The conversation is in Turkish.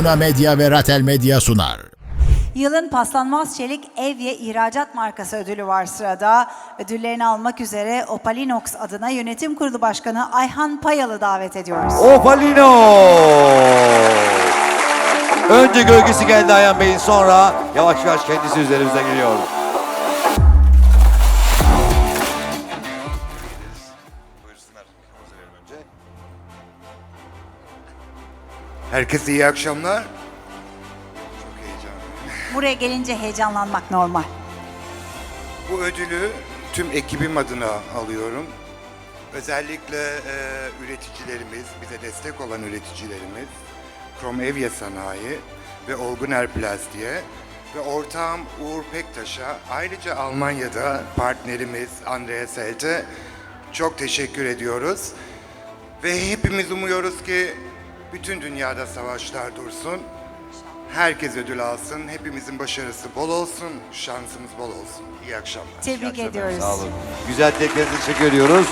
Luna Medya ve Ratel Medya sunar. Yılın paslanmaz çelik ev ve ihracat markası ödülü var sırada. Ödüllerini almak üzere Opalinox adına yönetim kurulu başkanı Ayhan Payalı davet ediyoruz. Opalino. Önce gölgesi geldi Ayhan Bey'in sonra yavaş yavaş kendisi üzerimize geliyor. Herkese iyi akşamlar. Çok heyecanlıyım. Buraya gelince heyecanlanmak normal. Bu ödülü tüm ekibim adına alıyorum. Özellikle e, üreticilerimiz, bize destek olan üreticilerimiz, Krom Evye Sanayi ve Olguner Plastiğe ve ortağım Uğur Pektaş'a ayrıca Almanya'da partnerimiz Andreas Elte çok teşekkür ediyoruz. Ve hepimiz umuyoruz ki bütün dünyada savaşlar dursun. Herkes ödül alsın. Hepimizin başarısı bol olsun. Şansımız bol olsun. İyi akşamlar. Tebrik ediyoruz. Sağ olun. Güzel teklerinizi teşekkür ediyoruz.